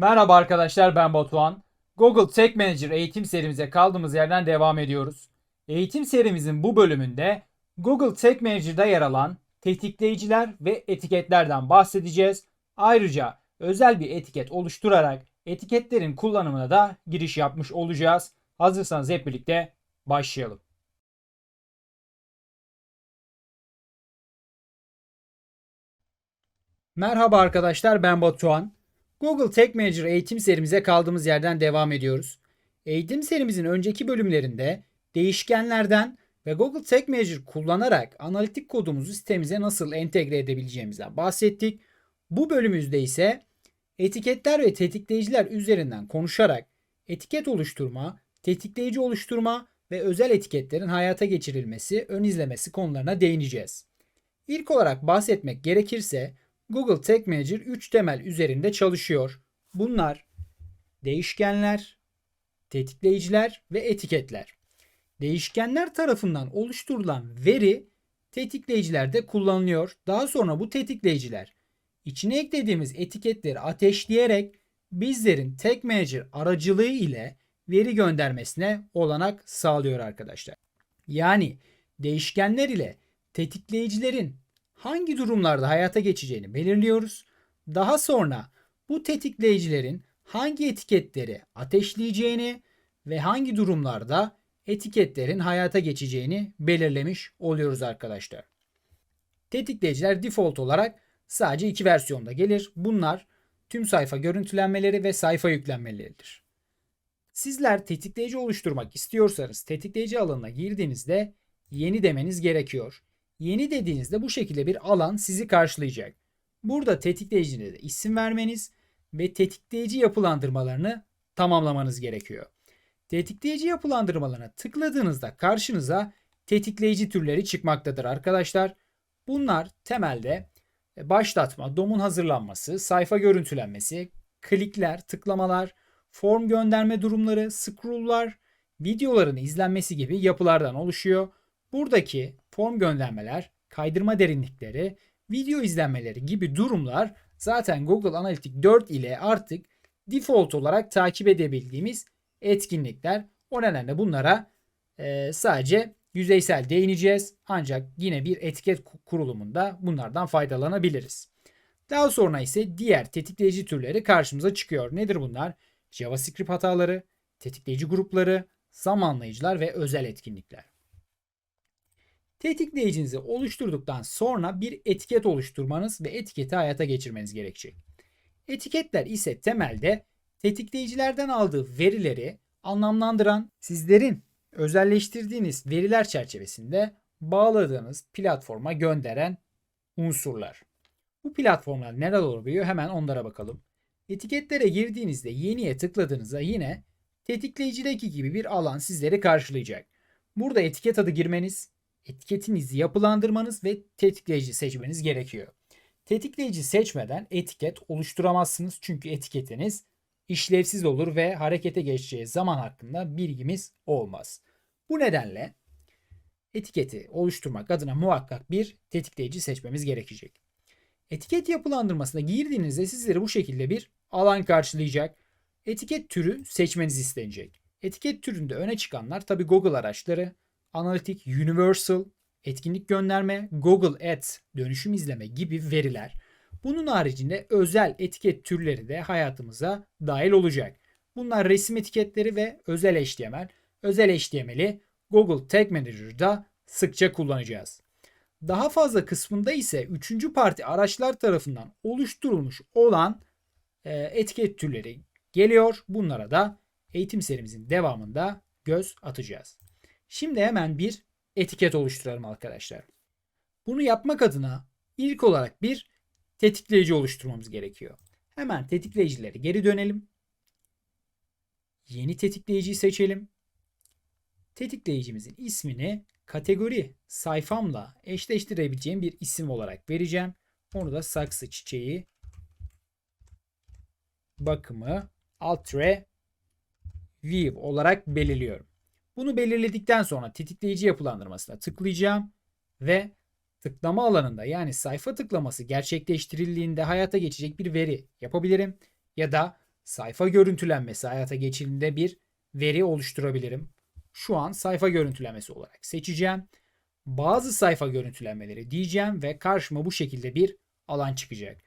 Merhaba arkadaşlar ben Batuhan. Google Tag Manager eğitim serimize kaldığımız yerden devam ediyoruz. Eğitim serimizin bu bölümünde Google Tag Manager'da yer alan tetikleyiciler ve etiketlerden bahsedeceğiz. Ayrıca özel bir etiket oluşturarak etiketlerin kullanımına da giriş yapmış olacağız. Hazırsanız hep birlikte başlayalım. Merhaba arkadaşlar ben Batuhan. Google Tag Manager eğitim serimize kaldığımız yerden devam ediyoruz. Eğitim serimizin önceki bölümlerinde değişkenlerden ve Google Tag Manager kullanarak analitik kodumuzu sitemize nasıl entegre edebileceğimizden bahsettik. Bu bölümümüzde ise etiketler ve tetikleyiciler üzerinden konuşarak etiket oluşturma, tetikleyici oluşturma ve özel etiketlerin hayata geçirilmesi, ön izlemesi konularına değineceğiz. İlk olarak bahsetmek gerekirse Google Tag Manager 3 temel üzerinde çalışıyor. Bunlar değişkenler, tetikleyiciler ve etiketler. Değişkenler tarafından oluşturulan veri tetikleyicilerde kullanılıyor. Daha sonra bu tetikleyiciler içine eklediğimiz etiketleri ateşleyerek bizlerin Tag Manager aracılığı ile veri göndermesine olanak sağlıyor arkadaşlar. Yani değişkenler ile tetikleyicilerin hangi durumlarda hayata geçeceğini belirliyoruz. Daha sonra bu tetikleyicilerin hangi etiketleri ateşleyeceğini ve hangi durumlarda etiketlerin hayata geçeceğini belirlemiş oluyoruz arkadaşlar. Tetikleyiciler default olarak sadece iki versiyonda gelir. Bunlar tüm sayfa görüntülenmeleri ve sayfa yüklenmeleridir. Sizler tetikleyici oluşturmak istiyorsanız tetikleyici alanına girdiğinizde yeni demeniz gerekiyor. Yeni dediğinizde bu şekilde bir alan sizi karşılayacak. Burada tetikleyicine de isim vermeniz ve tetikleyici yapılandırmalarını tamamlamanız gerekiyor. Tetikleyici yapılandırmalarına tıkladığınızda karşınıza tetikleyici türleri çıkmaktadır arkadaşlar. Bunlar temelde başlatma, domun hazırlanması, sayfa görüntülenmesi, klikler, tıklamalar, form gönderme durumları, scrolllar, videoların izlenmesi gibi yapılardan oluşuyor. Buradaki form göndermeler, kaydırma derinlikleri, video izlenmeleri gibi durumlar zaten Google Analytics 4 ile artık default olarak takip edebildiğimiz etkinlikler. O nedenle bunlara e, sadece yüzeysel değineceğiz. Ancak yine bir etiket kurulumunda bunlardan faydalanabiliriz. Daha sonra ise diğer tetikleyici türleri karşımıza çıkıyor. Nedir bunlar? JavaScript hataları, tetikleyici grupları, zamanlayıcılar ve özel etkinlikler. Tetikleyicinizi oluşturduktan sonra bir etiket oluşturmanız ve etiketi hayata geçirmeniz gerekecek. Etiketler ise temelde tetikleyicilerden aldığı verileri anlamlandıran, sizlerin özelleştirdiğiniz veriler çerçevesinde bağladığınız platforma gönderen unsurlar. Bu platformlar neler olabiliyor hemen onlara bakalım. Etiketlere girdiğinizde yeniye tıkladığınızda yine tetikleyicideki gibi bir alan sizleri karşılayacak. Burada etiket adı girmeniz, etiketinizi yapılandırmanız ve tetikleyici seçmeniz gerekiyor. Tetikleyici seçmeden etiket oluşturamazsınız çünkü etiketiniz işlevsiz olur ve harekete geçeceği zaman hakkında bilgimiz olmaz. Bu nedenle etiketi oluşturmak adına muhakkak bir tetikleyici seçmemiz gerekecek. Etiket yapılandırmasına girdiğinizde sizleri bu şekilde bir alan karşılayacak. Etiket türü seçmeniz istenecek. Etiket türünde öne çıkanlar tabi Google araçları, analitik, universal, etkinlik gönderme, Google Ads, dönüşüm izleme gibi veriler. Bunun haricinde özel etiket türleri de hayatımıza dahil olacak. Bunlar resim etiketleri ve özel HTML. Özel HTML'i Google Tag Manager'da sıkça kullanacağız. Daha fazla kısmında ise üçüncü parti araçlar tarafından oluşturulmuş olan e, etiket türleri geliyor. Bunlara da eğitim serimizin devamında göz atacağız. Şimdi hemen bir etiket oluşturalım arkadaşlar. Bunu yapmak adına ilk olarak bir tetikleyici oluşturmamız gerekiyor. Hemen tetikleyicilere geri dönelim. Yeni tetikleyiciyi seçelim. Tetikleyicimizin ismini kategori sayfamla eşleştirebileceğim bir isim olarak vereceğim. Onu da saksı çiçeği bakımı Altre View olarak belirliyorum. Bunu belirledikten sonra tetikleyici yapılandırmasına tıklayacağım ve tıklama alanında yani sayfa tıklaması gerçekleştirildiğinde hayata geçecek bir veri yapabilirim ya da sayfa görüntülenmesi hayata geçirdiğinde bir veri oluşturabilirim. Şu an sayfa görüntülemesi olarak seçeceğim. Bazı sayfa görüntülenmeleri diyeceğim ve karşıma bu şekilde bir alan çıkacak.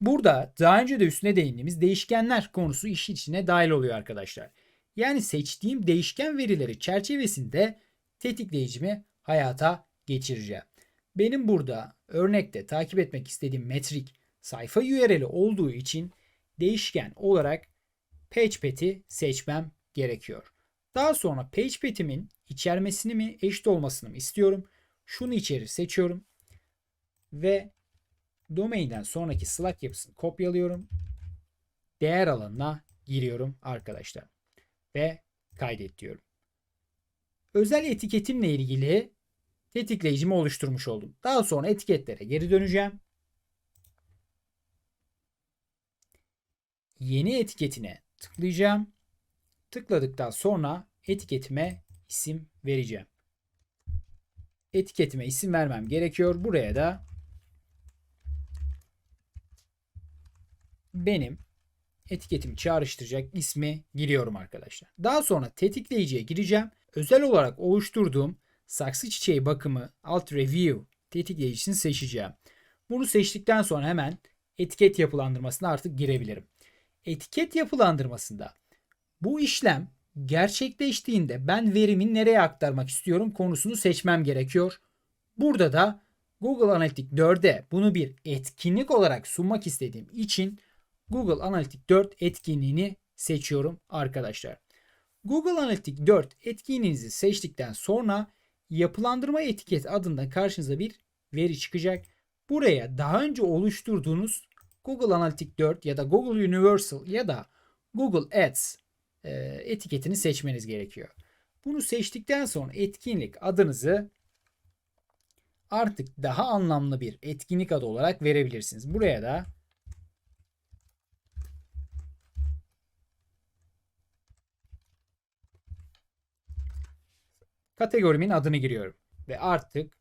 Burada daha önce de üstüne değindiğimiz değişkenler konusu iş içine dahil oluyor arkadaşlar. Yani seçtiğim değişken verileri çerçevesinde tetikleyicimi hayata geçireceğim. Benim burada örnekte takip etmek istediğim metrik sayfa URL'i olduğu için değişken olarak PagePad'i seçmem gerekiyor. Daha sonra PagePad'imin içermesini mi eşit olmasını mı istiyorum. Şunu içeri seçiyorum ve domainden sonraki Slack yapısını kopyalıyorum. Değer alanına giriyorum arkadaşlar ve kaydet diyorum. Özel etiketimle ilgili tetikleyicimi oluşturmuş oldum. Daha sonra etiketlere geri döneceğim. Yeni etiketine tıklayacağım. Tıkladıktan sonra etiketime isim vereceğim. Etiketime isim vermem gerekiyor. Buraya da benim etiketimi çağrıştıracak ismi giriyorum arkadaşlar. Daha sonra tetikleyiciye gireceğim. Özel olarak oluşturduğum saksı çiçeği bakımı alt review tetikleyicisini seçeceğim. Bunu seçtikten sonra hemen etiket yapılandırmasına artık girebilirim. Etiket yapılandırmasında bu işlem gerçekleştiğinde ben verimi nereye aktarmak istiyorum konusunu seçmem gerekiyor. Burada da Google Analytics 4'e bunu bir etkinlik olarak sunmak istediğim için Google Analytics 4 etkinliğini seçiyorum arkadaşlar. Google Analytics 4 etkinliğinizi seçtikten sonra yapılandırma etiket adında karşınıza bir veri çıkacak. Buraya daha önce oluşturduğunuz Google Analytics 4 ya da Google Universal ya da Google Ads e, etiketini seçmeniz gerekiyor. Bunu seçtikten sonra etkinlik adınızı artık daha anlamlı bir etkinlik adı olarak verebilirsiniz. Buraya da kategorimin adını giriyorum ve artık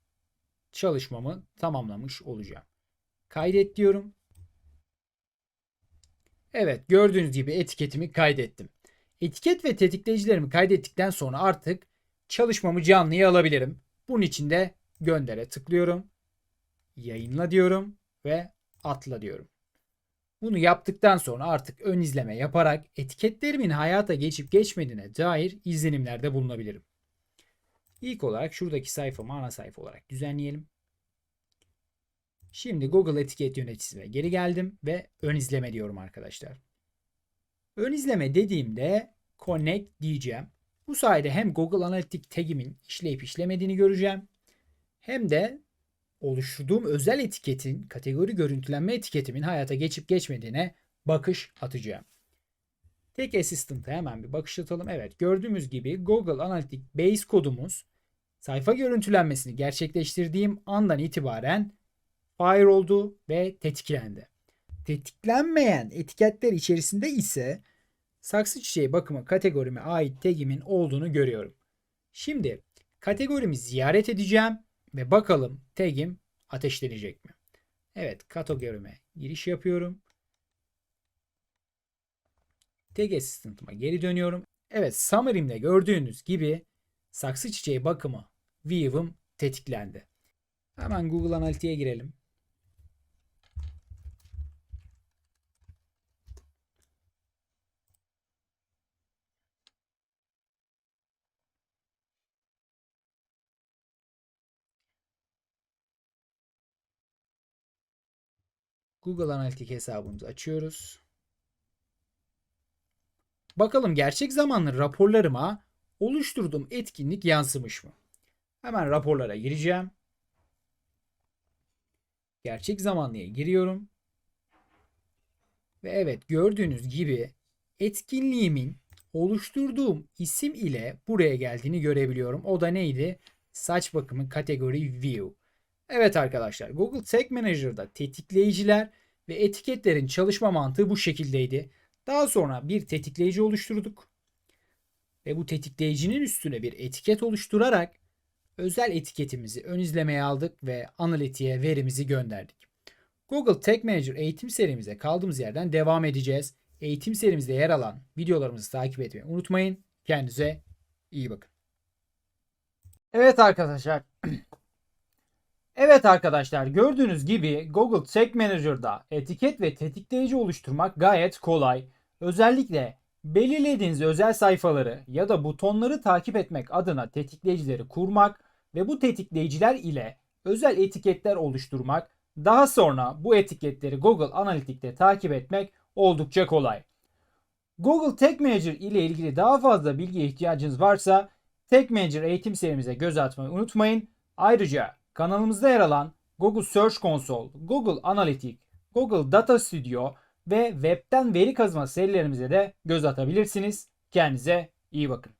çalışmamı tamamlamış olacağım. Kaydet diyorum. Evet gördüğünüz gibi etiketimi kaydettim. Etiket ve tetikleyicilerimi kaydettikten sonra artık çalışmamı canlıya alabilirim. Bunun için de göndere tıklıyorum. Yayınla diyorum ve atla diyorum. Bunu yaptıktan sonra artık ön izleme yaparak etiketlerimin hayata geçip geçmediğine dair izlenimlerde bulunabilirim. İlk olarak şuradaki sayfamı ana sayfa olarak düzenleyelim. Şimdi Google etiket yöneticisine geri geldim ve ön izleme diyorum arkadaşlar. Ön izleme dediğimde connect diyeceğim. Bu sayede hem Google Analytics tagimin işleyip işlemediğini göreceğim. Hem de oluşturduğum özel etiketin kategori görüntülenme etiketimin hayata geçip geçmediğine bakış atacağım. Tek Assistant'a hemen bir bakış atalım. Evet gördüğümüz gibi Google Analytics base kodumuz sayfa görüntülenmesini gerçekleştirdiğim andan itibaren fire oldu ve tetiklendi. Tetiklenmeyen etiketler içerisinde ise saksı çiçeği bakımı kategorime ait tagimin olduğunu görüyorum. Şimdi kategorimi ziyaret edeceğim ve bakalım tagim ateşlenecek mi? Evet kategorime giriş yapıyorum. Tag Assistant'ıma geri dönüyorum. Evet summary'imde gördüğünüz gibi saksı çiçeği bakımı view'ım tetiklendi. Hemen Google Analytics'e girelim. Google Analytics hesabımızı açıyoruz. Bakalım gerçek zamanlı raporlarıma oluşturduğum etkinlik yansımış mı? Hemen raporlara gireceğim. Gerçek zamanlıya giriyorum. Ve evet gördüğünüz gibi etkinliğimin oluşturduğum isim ile buraya geldiğini görebiliyorum. O da neydi? Saç bakımı kategori view. Evet arkadaşlar Google Tag Manager'da tetikleyiciler ve etiketlerin çalışma mantığı bu şekildeydi. Daha sonra bir tetikleyici oluşturduk. Ve bu tetikleyicinin üstüne bir etiket oluşturarak özel etiketimizi ön izlemeye aldık ve analitiğe verimizi gönderdik. Google Tag Manager eğitim serimize kaldığımız yerden devam edeceğiz. eğitim serimizde yer alan videolarımızı takip etmeyi unutmayın. Kendinize iyi bakın. Evet arkadaşlar. Evet arkadaşlar gördüğünüz gibi Google Tag Manager'da etiket ve tetikleyici oluşturmak gayet kolay. Özellikle belirlediğiniz özel sayfaları ya da butonları takip etmek adına tetikleyicileri kurmak ve bu tetikleyiciler ile özel etiketler oluşturmak, daha sonra bu etiketleri Google Analytics'te takip etmek oldukça kolay. Google Tag Manager ile ilgili daha fazla bilgiye ihtiyacınız varsa Tag Manager eğitim serimize göz atmayı unutmayın. Ayrıca kanalımızda yer alan Google Search Console, Google Analytics, Google Data Studio ve webten veri kazma serilerimize de göz atabilirsiniz. Kendinize iyi bakın.